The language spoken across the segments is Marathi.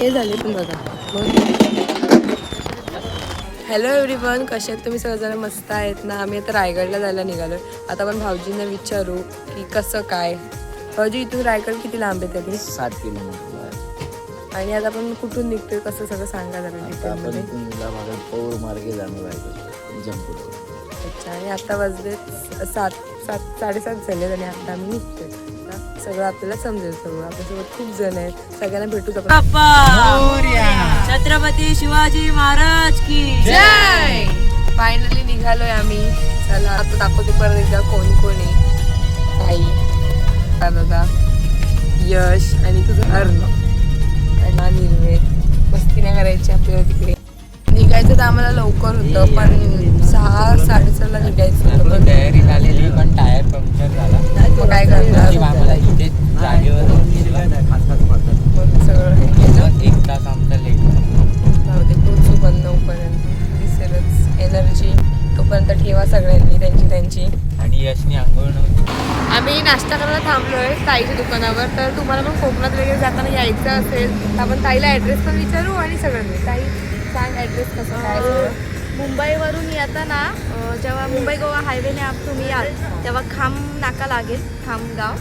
हे झाले पण बघा. हॅलो एव्हरीवन कसे आहेत तुम्ही? सगळेजण मस्त आहेत ना? आम्ही आता रायगडला जायला निघालो आता आपण भाऊजींना विचारू की कसं काय? भाऊजी इथून रायगड किती लांब आहे तरी? सात किलोमीटर. आणि आता आपण कुठून निघतोय? कसं सगळं सांगा जरा पौर मार्गे जाणार अच्छा आणि आता वाजले सात सात साडेसात झाले आणि आता आम्ही निघतोय. सगळं आपल्याला समजेल सगळं. आपल्यासोबत खूप जण आहेत. सगळ्यांना भेटूच आपण छत्रपती शिवाजी महाराज की जय! फायनली निघालोय आम्ही. चला आता दाखवते परत एकदा कोण कोण आहे. ताई दादा यश आणि तुझं अर्णव आणि हा निर्वेद मस्ती नाही करायची आपल्याला तिकडे. निघायचं तर आम्हाला लवकर होतं पण सहा साडेसहाला निघायचं होतं. पण तयारी झालेली पण टायर पंक्चर झाला. नाश्ता करायला थांबलोय ताईच्या दुकानावर. तर तुम्हाला पण कोकणात वगैरे जाताना यायचं असेल तर आपण ताईला ॲड्रेस पण विचारू आणि सगळं ताई सांग ॲड्रेस कसं काय. मुंबईवरून येताना जेव्हा मुंबई गोवा हायवेने आप तुम्ही याल तेव्हा खाम नाका लागेल खामगाव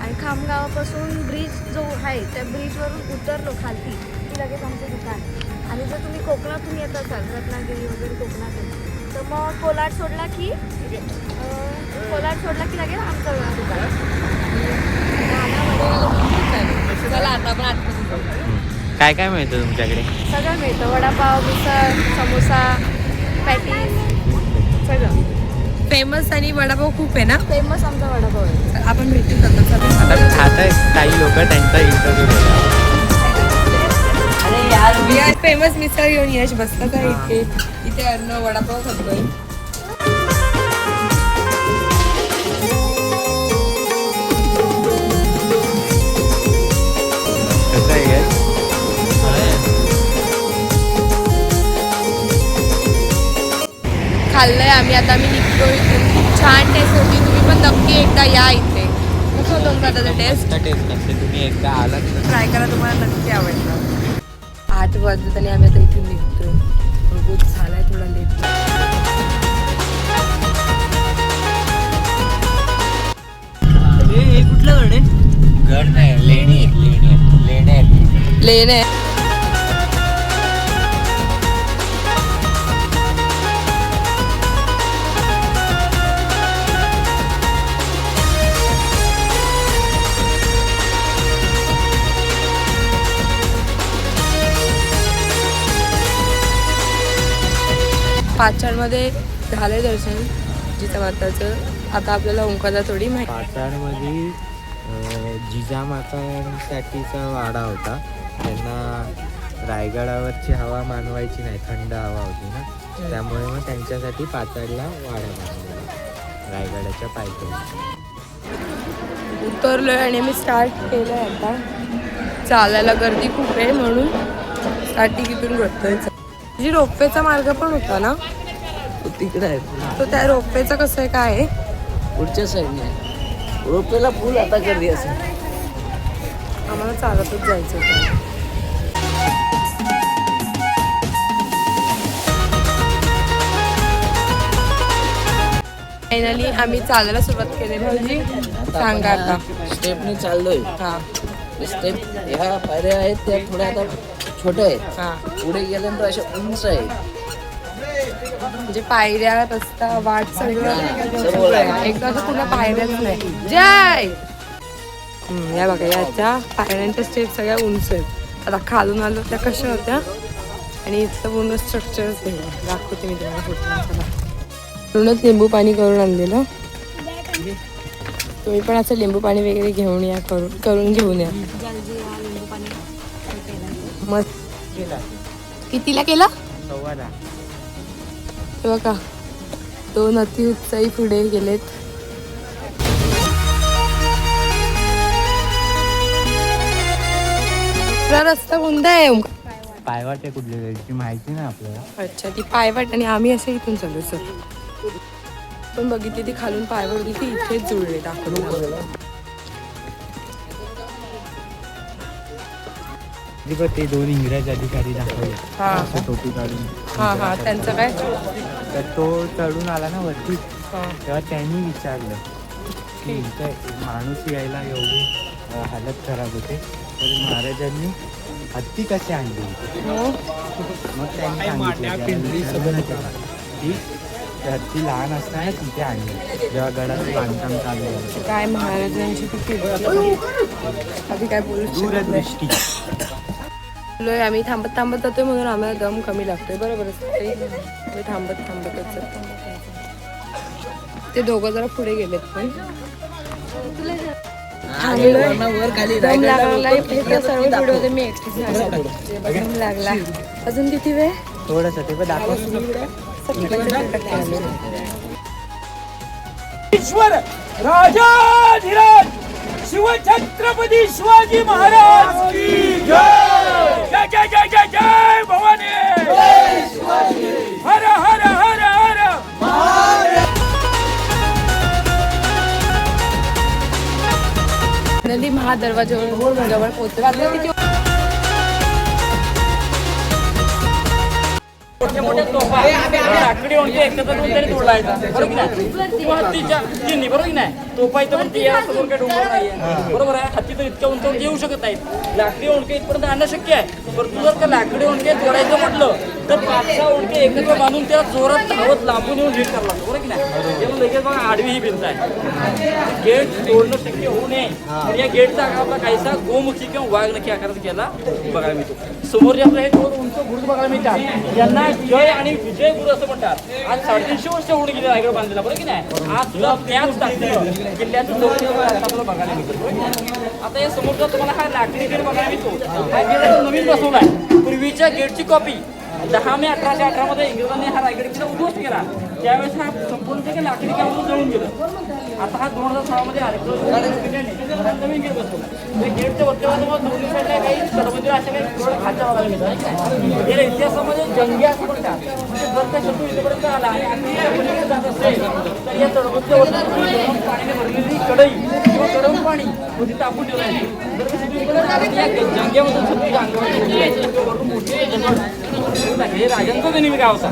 आणि खामगावापासून ब्रिज जो आहे त्या ब्रिजवरून उतरलो खालती की लगेच आमचं दुकान. आणि जर तुम्ही कोकणातून येत असाल रत्नागिरी वगैरे कोकणातून तर मग कोलाड सोडला की सोडला की लगेच आमचं चला आता आपण आतमध्ये. काय काय मिळतं तुमच्याकडे? सगळं मिळतं. वडापाव मिसळ समोसा पॅटीस सगळं. फेमस आणि वडापाव खूप आहे ना? फेमस आमचा वडापाव आहे. आपण भेटू करतो चला. आता खात काही लोक त्यांचा इंटरव्ह्यू अरे यार फेमस मिसळ घेऊन यश बसला का इथे? इथे अन्न वडापाव खातोय. खाल्लंय आम्ही. आता आम्ही निघतो इथून. खूप छान टेस्ट होती. तुम्ही पण नक्की एकदा या इथे. कसं होतं तुमचा त्याचा टेस्ट टेस्ट असते तुम्ही एकदा आलात ट्राय करा. तुम्हाला नक्की आवडतं. आठ वाजत आणि आम्ही आता इथून निघतोय. बघू झालाय थोडा लेट हे कुठलं गड आहे? गड नाही लेणी आहे. लेणी आहे. पाचडमध्ये झालंय दर्शन जिजामाताचं आता आपल्याला ओंकारला थोडी माहिती. पाचाडमध्ये अं, जिजामातांसाठीचा वाडा होता. त्यांना रायगडावरची हवा मानवायची नाही थंड हवा होती ना. त्यामुळे मग त्यांच्यासाठी पाचाडला वाडा बांधलेला रायगडाच्या पायथ्याशी उतरलोय आणि मी स्टार्ट केलंय आता. चालायला गर्दी खूप आहे म्हणून स्टार्टिंग इथून करतोय जी रोपवेचा मार्ग पण होता ना? तिकडे आहे. तो त्या रोपवेचं कसं आहे काय आहे? पुढच्या साईडने आहे. रोपेला फुल आता गर्दी असेल. आम्हाला चालतच जायचं होतं. फायनली आम्ही चालायला सुरुवात केली भाऊजी सांगा आता स्टेपने चाललोय. हा. स्टेप ह्या पायऱ्या आहेत त्या थोड्या आता छोट्या आहेत. हा. पुढे गेल्यानंतर अशा उंच आहेत. म्हणजे पायऱ्या रस्ता वाट सगळं आहे. एकदा असं तुला पायऱ्याच नाही. जय! या बघा याच्या पायऱ्यांच्या स्टेप सगळ्या उंच आहेत. आता खालून आलो त्या कशा होत्या? आणि इथलं पूर्ण स्ट्रक्चरच आहे दाखवते मी तुम्हाला फोटो पूर्णच लिंबू पाणी करून आणलेलं. तुम्ही पण असं लिंबू पाणी वगैरे घेऊन या करून करून घेऊन या. मस्त केला. कितीला केला? सव्वा दहा हे बघा दोन अतिउत्साही पुढे गेलेत. रस्ता कोणता आहे पायवाट आहे कुठली तरी माहिती ना आपल्याला. अच्छा ती पायवाट आणि आम्ही असं इथून चालू सर. पण बघितली ती खालून पायवाट होती ती इथेच जुळले दाखवून जी बघ ते दोन इंग्रज अधिकारी दाखवले. हा. असं टोपी काढून. हा हा. त्यांचं काय? तर तो चढून आला ना वरती. हा. तेव्हा त्यांनी विचारलं की इथं माणूस यायला एवढी अ, हालत खराब होते. तर महाराजांनी हत्ती कसे आणली हो. मग त्यांनी सांगितलं त्याला विचारलं ना तेव्हा, की हत्ती लहान असताना तिथे आणली. जेव्हा गडाचं बांधकाम चालू झालं काय महाराजांची किती आधी काय बोलू शकत नाही. दूरदृष्टी. बोललोय आम्ही थांबत थांबत जातोय म्हणून आम्हाला दम कमी लागतोय बरोबर आम्ही थांबत थांबतच जातो ते दोघं जरा पुढे गेलेत पण. लागला अजून किती वेळ? थोडंसं ते. ईश्वर राजाधिराज शिवछत्रपती शिवाजी महाराज की जय जय जय जय जय जय भवानी हर हर हर हर नदी लाकडी ओंडके एकत्र करून तरी बरोबर की नाही किंवा हत्तीच्या चिन्ही बरोबर की नाही तोफा इथं पण या समोर काही डोंगर बरोबर आहे हत्ती तर इतक्या उंच येऊ शकत नाहीत लाकडी ओंडके इथपर्यंत आणणं शक्य आहे परंतु जर का लाकडी ओणके तोडायचं म्हटलं तर पाच सहा एकत्र बांधून त्या जोरात धावत लांबून येऊन हिट करावं लागतं बरोबर की नाही लगेच बघा आडवी ही भिंत आहे गेट तोडणं शक्य होऊ नये तर या गेटचा आपला काहीसा गोमुखी किंवा वाघ नक्की आकाराचा केला बघायला मिळतो समोर जे आपलं हे थोडं उंच बुरुज बघायला मिळतात. यांना जय आणि विजय गुरु असं म्हणतात. आज साडेतीनशे वर्ष होऊन गेले रायगड बांधलेला बरोबर की नाही? आज सुद्धा त्याच टाकतील किल्ल्याचं चौथी आपल्याला बघायला मिळतो आता या समोरचा तुम्हाला हा लाकडी गेट बघायला मिळतो. हा गेट नवीन बसवला आहे. पूर्वीच्या गेटची कॉपी दहा मे अठराशे अठरामध्ये इंग्रजांनी हा रायगड किल्ला उद्ध्वस्त केला. त्यावेळेस हा संपूर्ण जे लाकडी काम जळून गेलं. आता हा दोन हजार सहा मध्ये आले नवीन गेट बसवला गेटच्या वरच्या बाजूला दोन्ही साईडला काही सर्वजण अशा काही थोड्या खाच्या बघायला मिळतात गेल्या इतिहासामध्ये जंगी असं म्हणतात म्हणजे जर का शत्रू इथपर्यंत आला आणि जात असेल तर या तटबंदीवरती गरम पाण्याने भरलेली कढई किंवा गरम पाणी होती तापून ठेवायची जर का शत्रू इकडे जंग्यामधून शत्रूच्या अंगावर मोठे हे राजांचा नेहमी गाव होता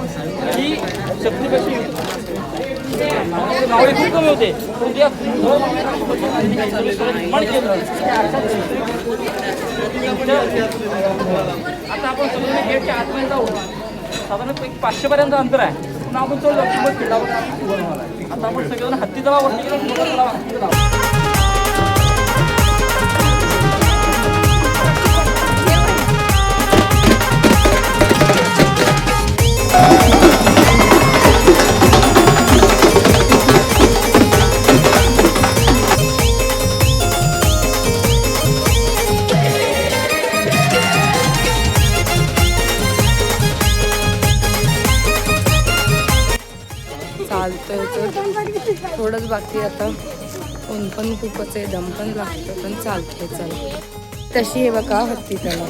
की शत्रूपाशी नावळे खूप कमी होते. परंतु या निर्माण केलं आता आपण समजा गेटच्या आतमध्ये जाऊ साधारण एक पाचशे पर्यंत अंतर आहे. पण आपण चढलो की मग आता आपण सगळेजण हत्ती तलाव वरती गेलो मोठा तलाव हत्ती तलाव. Oh! आता. ऊन पण खूपच आहे दम पण लागतं पण चालतंय चाल तशी आहे बघा हत्ती त्याला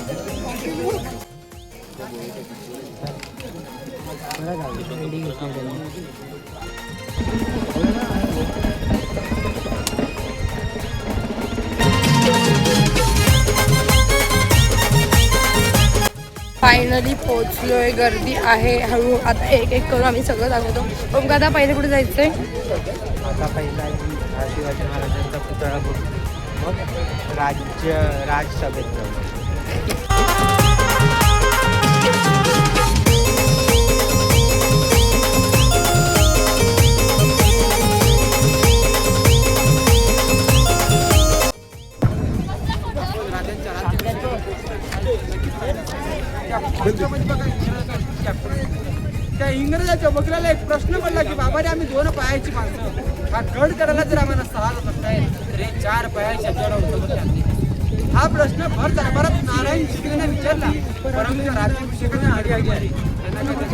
फायनली पोहोचलोय गर्दी आहे हळू आता एक एक करून आम्ही सगळं दाखवतो. ओमकादा पहिले कुठे जायचंय? आता पहिला हा शिवाजी महाराजांचा पुतळा बघू मग राज्य राजसभेत जाऊ. त्या इंग्रजाच्या वकिलाला एक प्रश्न पडला की बाबा रे आम्ही दोन पायाची माणसं हा गड करायला जर आम्हाला सहा लोक अरे चार पायाच्या शब्दाला हा प्रश्न भर दरबारात नारायण शिकलेने विचारला. परंतु राज्याभिषेकाने आडी आधी आली. त्यांना काही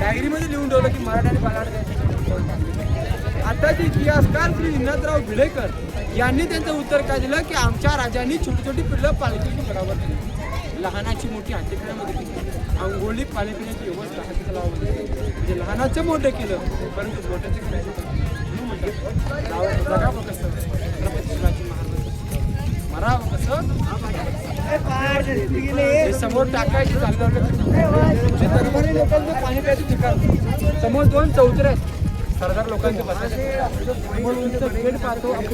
डायरीमध्ये लिहून ठेवलं की मराठी आणि आता आताचे इतिहासकार श्री विनाथराव भिडेकर यांनी त्यांचं उत्तर काय दिलं की आमच्या राजांनी छोटी छोटी पिल्लं पालखी बरोबर दिली लहानाची मोठी हातीकड्यामध्ये म्हणजे केली अंघोळी पालखीची व्यवस्था हातीकलामध्ये म्हणजे. म्हणजे. लहानाचं मोठं केलं परंतु मोठ्याचं केलं म्हणून म्हणतात, जगावं कसं छत्रपती शिवाजी महाराज मरावं कसं समोर टाकायचे चाललं जे म्हणजे दरबारी लोकांचं पाणी प्यायचं ठिकाण. समोर दोन चौतऱ्या आहेत. सरदार लोकांचे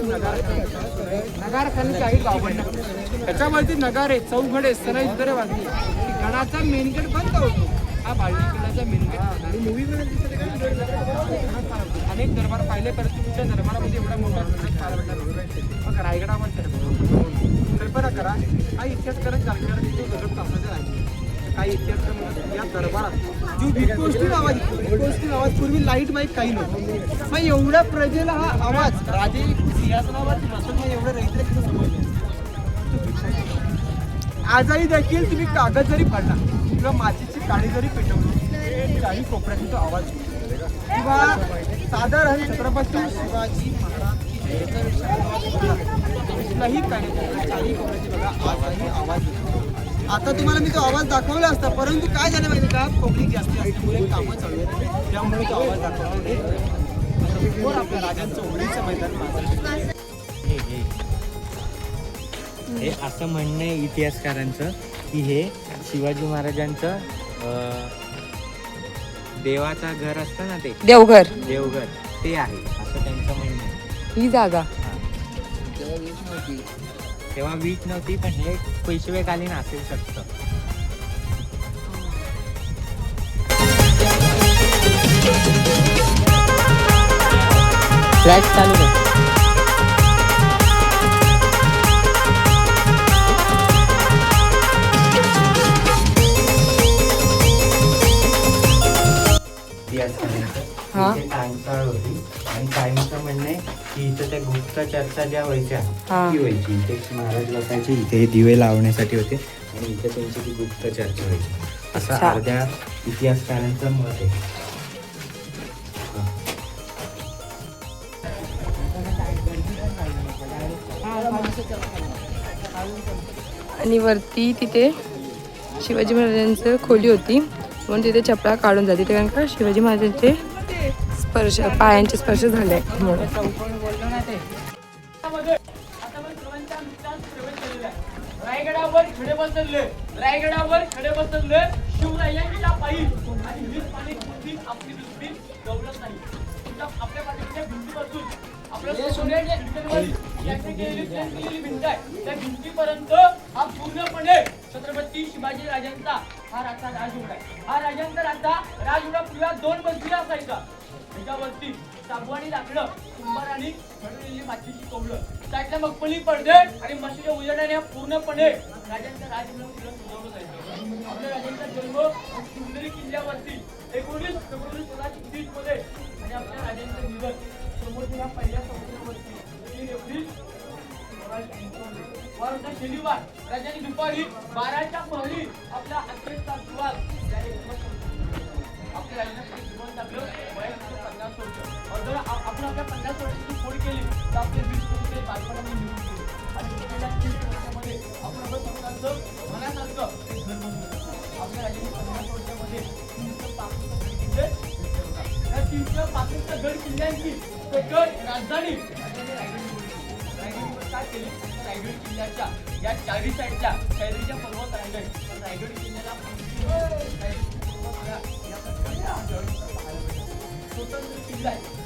नगार नगार खाली काही गावं नाही. त्याच्यावरती नगार आहे चौघड सराई वगैरे वाजली. गडाचा मेन गेट बंद होतो. हा बाळली किल्ल्याचा मेन गेट आणि मूवी अनेक दरबार पाहिले परंतु तुमच्या दरबारामध्ये एवढा मोठा. मग रायगडावर. कल्पना करा. हा इतिहास करत दगड तासाचा आहे. काही इतिहास या दरबारात जो विकोष्टी आवाज विकोष्टी आवाज पूर्वी लाइट माहीत काही नव्हतं. मग एवढ्या प्रजेला हा आवाज राजे सिंहासनावर बसून एवढं रहित्र समजलं आजही देखील तुम्ही कागद जरी फाडला किंवा मातीची काळी जरी पेटवली काही कोपऱ्यातून तो आवाज किंवा साधारण छत्रपती शिवाजी महाराज कुठलाही कार्यक्रम चारही कोपऱ्याची बघा आजही आवाज येतो. आता तुम्हाला मी तो आवाज दाखवला असता परंतु काय झालं माहिती का? पब्लिक जास्त असल्यामुळे कामं चालू आहेत. त्यामुळे तो आवाज दाखवला नाही. आपल्या राजांचं होळीचं मैदान माझं हे हे. हे असं म्हणणं आहे इतिहासकारांचं की हे शिवाजी महाराजांचं देवाचा घर असतं ना ते? देवघर. देवघर. ते आहे असं त्यांचं म्हणणं आहे. ही जागा. तेव्हा वीट नव्हती पण हे पैशवेकालीन असू शकतं. फ्लॅट चालू आहे इथं त्या गुप्त चर्चा ज्या व्हायच्या हा. ती व्हायची. इथे महाराज लोकांचे इथे दिवे लावण्यासाठी होते आणि इथे त्यांची ती गुप्त चर्चा व्हायची. असं अच्छा. अर्ध्या इतिहासकारांचं मत आहे. आणि वरती तिथे शिवाजी महाराजांचं खोली होती. म्हणून तिथे चपला काढून जाते. कारण का शिवाजी महाराजांचे स्पर्श पायांचे स्पर्श झाले. म्हणून रायगडावर खडे बसले रायगडावर खडे बसले शिवरायांच्या पायी. आणि वीस पाणी कुठली आपली दुसरी दौलत नाही. आपल्या पाठीच्या भिंतीपासून आपल्या सोन्याच्या केलेली भिंत आहे. त्या भिंतीपर्यंत हा पूर्णपणे छत्रपती शिवाजी राजांचा हा राजा राजउडा आहे. हा राजांचा राजा राजउडा पूर्वी दोन मजली असायचा. त्याच्यावरती सागवानी लाकडं कुंभार आणि घडलेली मातीची कौलं त्यातल्या मगपली पडदे आणि मशीच्या उजेडाने पूर्णपणे राजांचा राजमहल तिला सजवलं जायचं. आपल्या राजांचा जन्म सुंदरी किल्ल्यावरती एकोणीस फेब्रुवारी सोळाशे तीसमध्ये. आणि आपल्या राजांचं निधन समोरच्या पहिल्या समुद्रावरती तीन एप्रिल सोळाशे शनिवार राजाने दुपारी बाराच्या पहरी आपला अखेरचा द्वार आपल्या राजांना जीवन टाकलं जर आपण आपल्या पन्नास वर्षाची फोड केली तर आपले वीस वर्ष ते बालपणाने निघून गेले आणि गेल्या तीस वर्षामध्ये आपण आपलं स्वतःचं मनासारखं एक घर आपल्या राज्याने पन्नास वर्षामध्ये तीनशे पासष्ट गड किल्ले या तीनशे पासष्ट गड किल्ल्यांची ते गड राजधानी रायगड काय केली? रायगड किल्ल्याच्या या चारी साईडच्या शैलीच्या पर्वत रायगड. पण रायगड किल्ल्याला रायगड पर्वत या- या स्वतंत्र किल्ला आहे.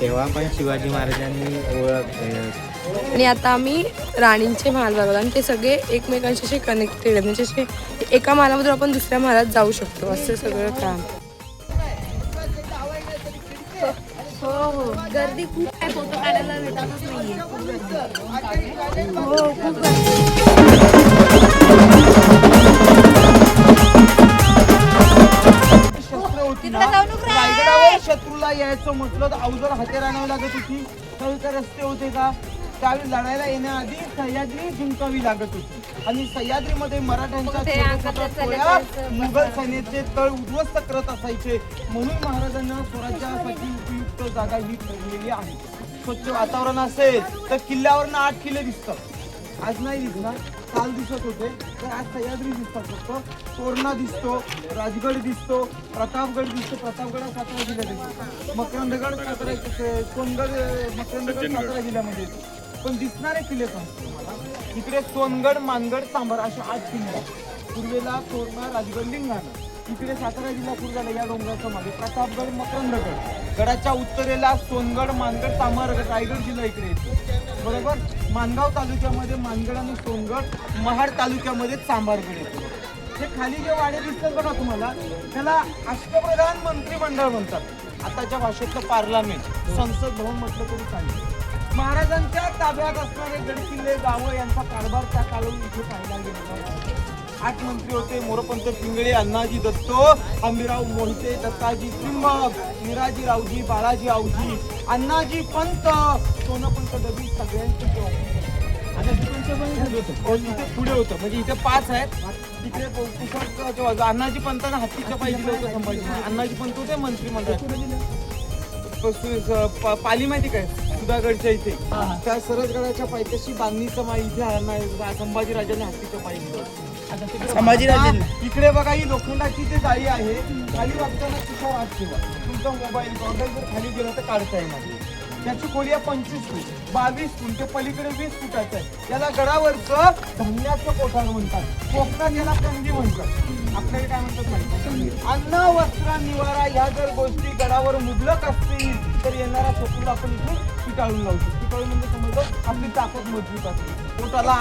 तेव्हा पण शिवाजी महाराजांनी ओळख आणि आता आम्ही राणींचे महाल बघतो आणि ते सगळे एकमेकांशी असे कनेक्टेड आहेत. म्हणजे असे एका महालामधून आपण दुसऱ्या महालात जाऊ शकतो. असं सगळं काम. हो हो. गर्दी खूप आहे. फोटो काढायला भेटतच नाहीये. खूप गर्दी. हो खूप गर्दी. शत्रूला यायचं म्हटलं तर अवजड हत्यार आणावी लागत होती. तर रस्ते होते का? त्यावेळी लढायला येण्याआधी सह्याद्री जिंकावी लागत होती. आणि सह्याद्रीमध्ये मराठ्यांच्या मुघल सैन्याचे तळ उद्ध्वस्त करत असायचे. म्हणून महाराजांना स्वराज्यासाठी उपयुक्त जागा ही ठरलेली आहे. स्वच्छ वातावरण असेल तर किल्ल्यावरनं आठ किल्ले दिसतात. आज नाही दिसणार. काल दिसत होते तर आज सह्याद्री दिसतात फक्त. तोरणा दिसतो राजगड दिसतो प्रतापगड दिसतो. प्रतापगड हा सातारा जिल्ह्यात येतो मकरंदगड सातारा सोनगड मकरंदगड सातारा जिल्ह्यामध्ये येतो. पण दिसणारे किल्ले तुम्हाला इकडे सोनगड मानगड सांबर असे आठ किल्ले आहेत. पूर्वेला तोरणा राजगड लिंगाणा. इकडे सातारा जिल्हा पूर्वेला या डोंगराच्या मागे प्रतापगड मकरंदगड. गडाच्या उत्तरेला सोनगड मानगड तामारगड रायगड जिल्हा इकडे येतो. बरोबर? मानगाव तालुक्यामध्ये मानगड आणि सोनगड महाड तालुक्यामध्ये चांभारगड येतो. हे खाली जे वाडे दिसतात बघा तुम्हाला त्याला अष्टप्रधान मंत्रिमंडळ म्हणतात. आताच्या भाषेतलं पार्लमेंट संसद भवन म्हटलं तरी चालेल. महाराजांच्या ताब्यात असणारे गडकिल्ले गावं यांचा कारभार त्या काळातून इथे पाहायला गेलेला आठ मंत्री होते मोरपंत पिंगळे अण्णाजी दत्तो हंबीराव मोहिते दत्ताजी त्रिंबक निराजी रावजी बाळाजी आवजी अण्णाजी पंत सोनपंत दबी सगळ्यांचे ते office. आता तिकडचे पण इथे होतं. हो, इथे पुढे होतं. म्हणजे इथे पाच आहेत. तिकडे होतं. अण्णाजी पंतांना हत्तीच्या पाहिजे होतं संभाजी. अण्णाजी पंत होते मंत्रिमंडळात पाली माहिती काय? सुधागडच्या इथे. त्या सरसगडाच्या पायथ्याशी बांधणीचं इथे संभाजी राजाने हत्तीचं पाहिजे संभाजीराजे इकडे बघा ही लोखंडाची जी जाळी आहे खाली वागताना तुषार हात ठेवा. तुमचा मोबाईल बॉर्डर जर खाली गेला तर काढता येणार त्याची खोली आहे पंचवीस फूट बावीस फूट ते पलीकडे वीस फुटाचं आहे. याला गडावरचं धान्याचं कोठार म्हणतात. कोकणात याला कंदी म्हणतात. आपल्याकडे काय म्हणतात माहिती अन्न वस्त्र निवारा ह्या जर गोष्टी गडावर मुबलक असतील तर येणारा शत्रूला आपण इथून पिटाळून लावू शकतो. पिटाळून म्हणजे समजलं आपली ताकद मजबूत असते. पोटाला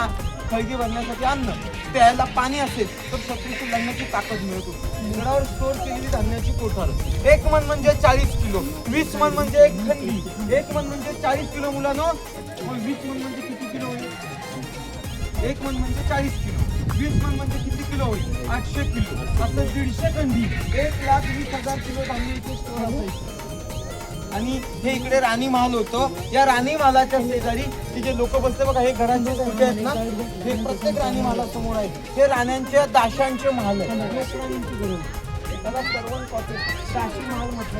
खळगी भरण्यासाठी अन्न प्यायला पाणी असेल तर शत्रूची लढण्याची ताकद मिळतो घरावर गडावर स्टोर केलेली धान्याची कोठार. एक मन म्हणजे चाळीस किलो वीस मन म्हणजे एक खंडी. एक मन म्हणजे चाळीस किलो मुलांनो. वीस मन म्हणजे किती किलो होईल? एक मन म्हणजे चाळीस किलो वीस मन म्हणजे किती किलो होईल? आठशे किलो असं दीडशे खंडी. एक लाख वीस हजार किलो धान्याचे स्टोर असायचं. आणि हे इकडे राणी महाल होतं. या राणी महालाच्या शेजारी हे जे लोक बसते बघा हे घरांचे स्फुटे आहेत ना? हे प्रत्येक राणी महालासमोर आहे हे राण्यांच्या दाशांचे महाल आहे हे आहेत. त्याला कॉटेज महाल म्हटलं.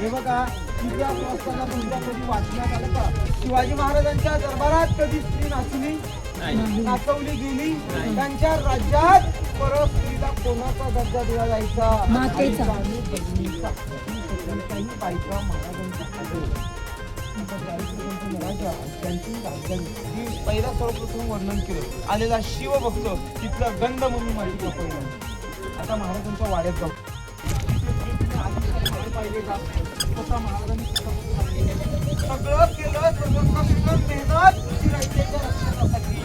हे बघा इतिहास वाचताना तुमच्या कधी वाचण्यात आलं का? शिवाजी महाराजांच्या दरबारात कधी स्त्री नाचली? नाचवली गेली? त्यांच्या राज्यात परत स्त्रीला कोणाचा दर्जा दिला जायचा. कोणत्याही बायका महाराजांच्या आधी राजा त्यांची राजधानी. पहिला सर्वप्रथम वर्णन केलं. आलेला शिवभक्त तिथला गंध म्हणून माहिती पहिला आता महाराजांच्या वाड्यात जाऊ. का? महाराजांनी सगळं केलं मेहनत राज्याच्या रक्षणासाठी.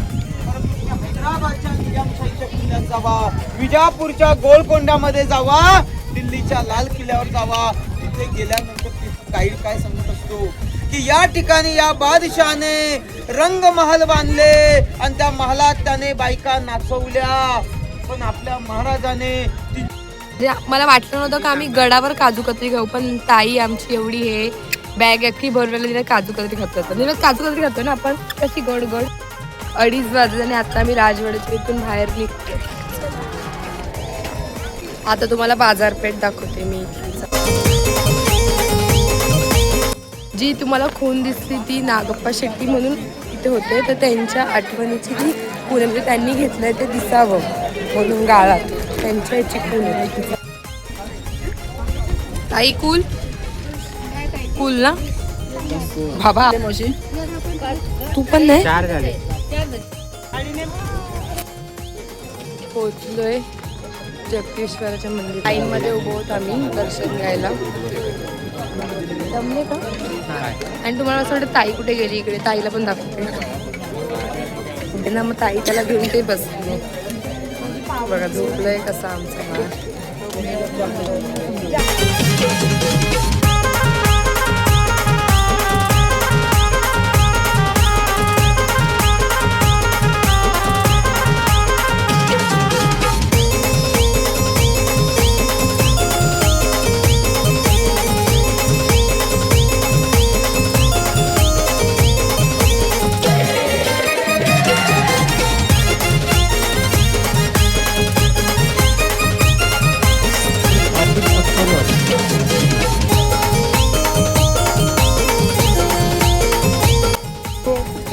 परंतु हैदराबादच्या निजामशाहीच्या किल्ल्यात जावा. विजापूरच्या गोलकोंड्यामध्ये जावा. दिल्लीच्या लाल किल्ल्यावर जावा. तिथे गेल्यानंतर तिथं काही काय सांगत असतो की या ठिकाणी या बादशाने रंग महाल बांधले आणि त्या महालात त्याने बायका नाचवल्या. पण आपल्या महाराजाने मला वाटलं नव्हतं का आम्ही गडावर काजू कतरी खाऊ पण ताई आमची एवढी हे बॅग अख्खी भरलेली काजू कतरी खातात म्हणजे काजू कतरी खातो ना आपण? कशी गोड गोड. अडीच वाजले आणि आता आम्ही राजवाड्याच्या इथून बाहेर निघतो आता तुम्हाला बाजारपेठ दाखवते मी. जी तुम्हाला खून दिसली ती नागप्पा शेट्टी म्हणून इथे होते तर त्यांच्या आठवणीची ती खून आहे. म्हणजे त्यांनी घेतलंय ते दिसावं म्हणून गाळात. त्यांच्या याची खून आहे. ताई कूल? कूल ना? बाबा. तू पण नाही? पोचलोय जगदीश्वराच्या मंदिर लाईनमध्ये उभं होत आम्ही दर्शन घ्यायला. का? आणि तुम्हाला असं वाटतं ताई कुठे गेली इकडे? ताईला पण दाखवते कुठे ना मग ताई त्याला घेऊन ते बसले बघा झोपलंय कसा आमचा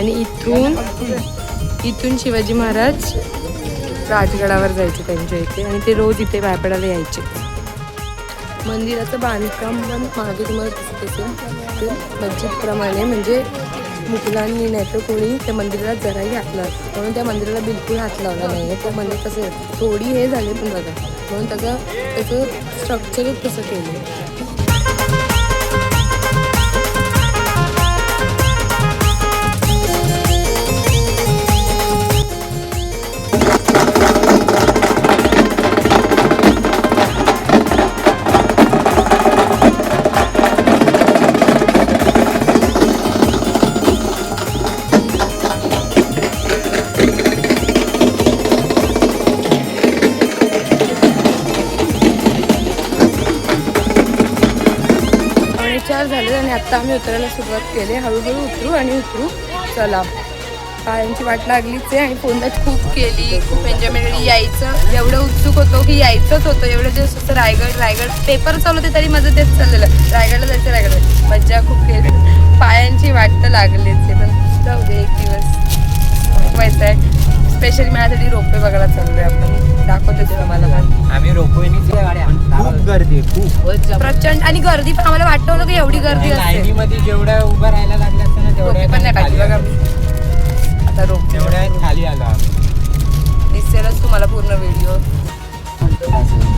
आणि इथून इथून शिवाजी महाराज राजगडावर जायचे त्यांच्या इथे आणि ते रोज इथे व्यापडाला यायचे. मंदिराचं बांधकाम पण मागे तुम्हाला दिसत असेल. ते मस्जिदप्रमाणे म्हणजे मुघलांनी नाही तर कोणी त्या मंदिराला जराही हात लावला म्हणून त्या मंदिराला बिलकुल हात लावला नाही आहे. ते मंदिर कसं थोडी हे झाले पण बघा. म्हणून त्याचं त्याचं स्ट्रक्चरच तसं केलं आत्ता आम्ही उतरायला सुरुवात केली. हळूहळू उतरू आणि उतरू. चला. पायांची वाट लागलीच आहे आणि फोनच खूप केली. खूप एन्जॉयमेंट केली यायचं. एवढं उत्सुक होतो की यायचंच होतं. एवढं दिवस होतं रायगड रायगड. पेपर चालू होते तरी माझं तेच चाललेलं. रायगडला जायचं रायगड मज्जा खूप केली. पायांची वाट तर लागलीच आहे. पण जाऊ दे एक दिवस. व्हायचं आहे. स्पेशली माझ्यासाठी रोपे बघायला चाललोय आपण. दाखवते तुम्हाला. पण आम्ही रोपवेनी खूप गर्दी आहे, खूप. प्रचंड. आणि गर्दी पण आम्हाला वाटतं होतं की एवढी गर्दी असते. लाईनीमध्ये जेवढ्या उभं राहायला लागलं असतं ना तेवढ्या पण नाही खाली खाली बघा आलो. आता रोप तेवढ्या खाली आलो. आम्ही. दिसेलच तुम्हाला पूर्ण व्हिडिओ.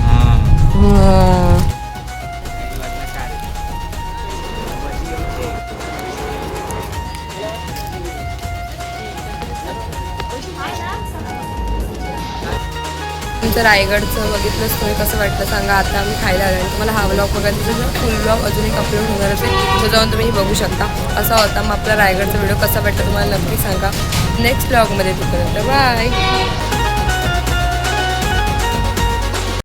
हा. तुमचं रायगडचं बघितलंच तुम्ही कसं वाटलं? सांगा आता आम्ही खायला आलो आणि तुम्हाला हा ब्लॉग बघायचा तर फुल ब्लॉग अजून एक अपलोड होणार असेल. तो जाऊन तुम्ही बघू शकता. असा होता. मग आपला रायगडचा व्हिडिओ कसा वाटला तुम्हाला नक्की सांगा. नेक्स्ट ब्लॉगमध्ये तोपर्यंत बाय